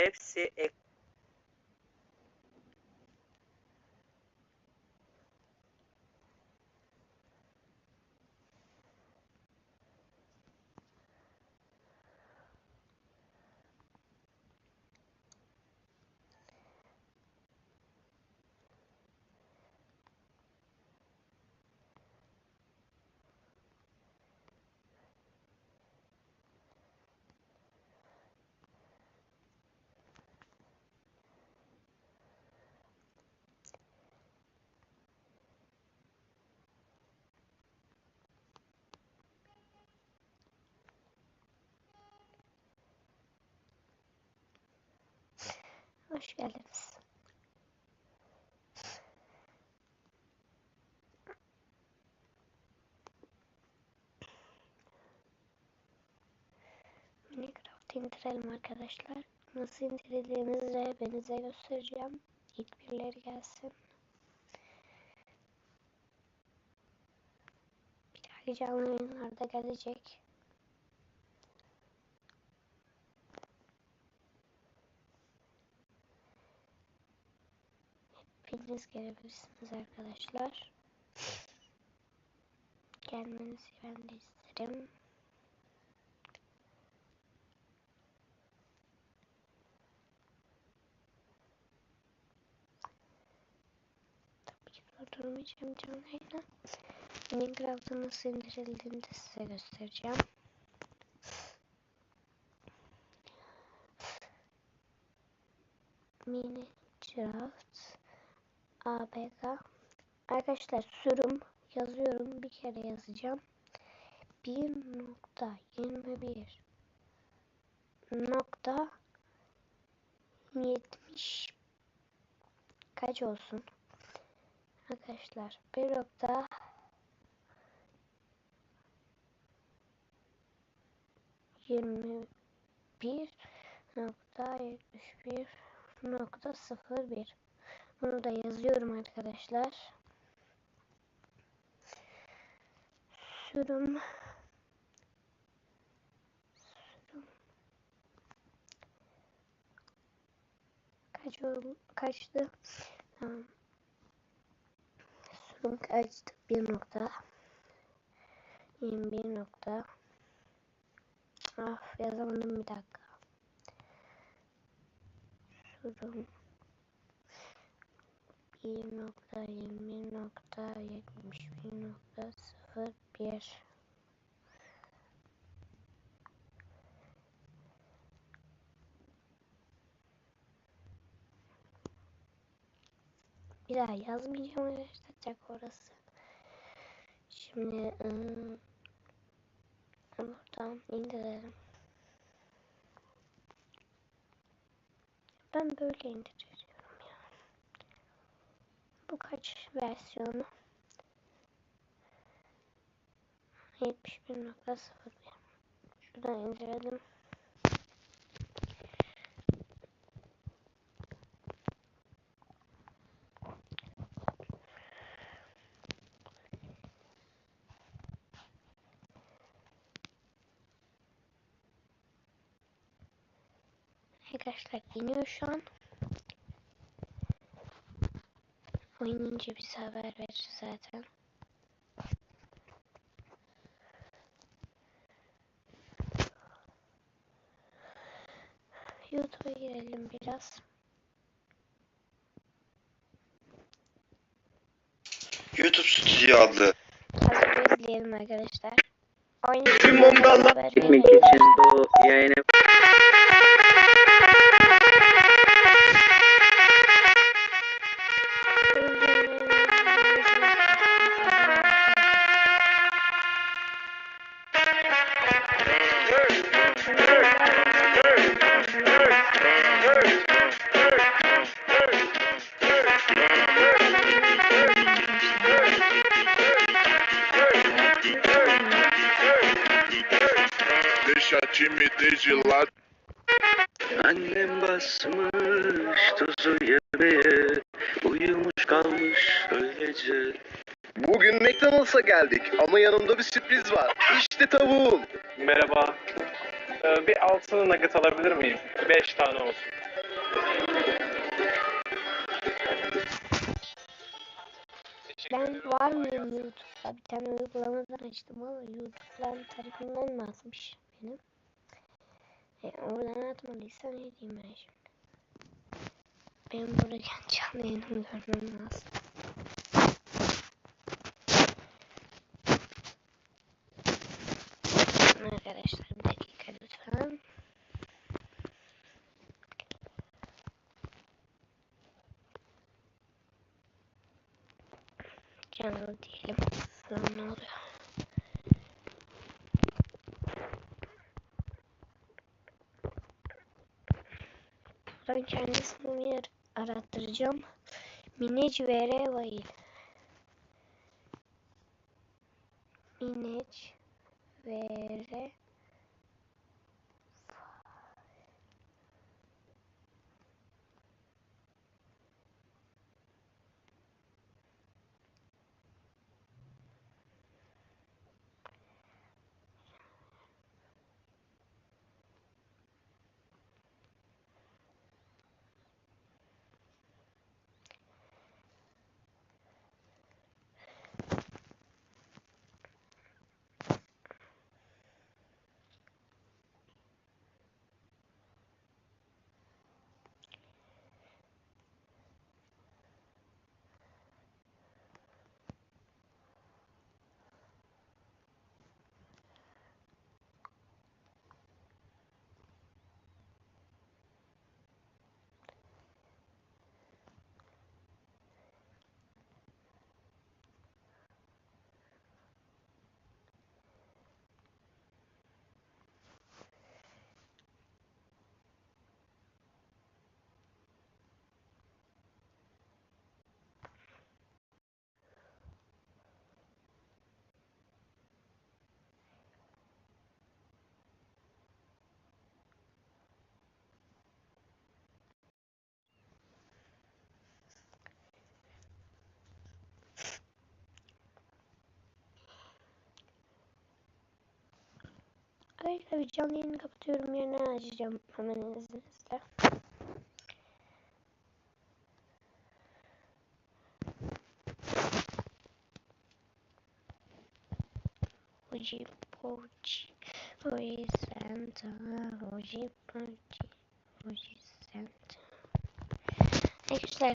UFC é Hoş geldiniz. Minecraft indirelim arkadaşlar. Nasıl ben size göstereceğim. İlk birileri gelsin. Bir dahaki canlı yayınlarda gelecek. Hepiniz gelebilirsiniz arkadaşlar. Gelmenizi ben de isterim. Tabii ki durdurmayacağım canlı yayını. Minecraft'ın nasıl indirildiğini de size göstereceğim. Minecraft APK Arkadaşlar sürüm yazıyorum. Bir kere yazacağım. 1.21 nokta 70 kaç olsun? Arkadaşlar 1 nokta yirmi bir nokta yetmiş bir nokta sıfır bir bunu da yazıyorum arkadaşlar. Sürüm sürüm kaç oldu? Kaçtı? Tamam. Sürüm kaçtı? Bir nokta. 21 nokta. Ah yazamadım bir dakika. Sürüm 1.20.71.01 Bir daha yazmayacağım arkadaşlar orası. Şimdi ıı, buradan indirelim. Ben böyle. Bu kaç versiyonu? 71.01 Şuradan indirelim. Arkadaşlar iniyor şu an. Oynayınca bize haber verir zaten. YouTube'a girelim biraz. YouTube Studio adlı Hazır izleyelim arkadaşlar. Oynayınca Tüm haber Gitmek verin. için bu yayını De lado. Annem basmış tuzu yemeğe Uyumuş kalmış öylece Bugün McDonald's'a geldik ama yanımda bir sürpriz var. İşte tavuğum. Merhaba. Ee, bir altı nugget alabilir miyim? Beş tane olsun. Ben var mıyım YouTube'da? Bir tane uygulamadan açtım ama YouTube'dan tarafından mı atmış benim? E, oradan atmadıysa ne diyeyim ben şimdi? Benim burada kendi canlı yayınımı görmem lazım. Arkadaşlar bir dakika lütfen. Canlı diyelim. Lan ne oluyor? Buradan kendisini yer arattıracağım. Minec vere vayil. Minec vere Arkadaşlar bir canlı yayını kapatıyorum. Yerine açacağım hemen izninizle. Hoji poji, hoji santa, hoji poji, hoji santa. Arkadaşlar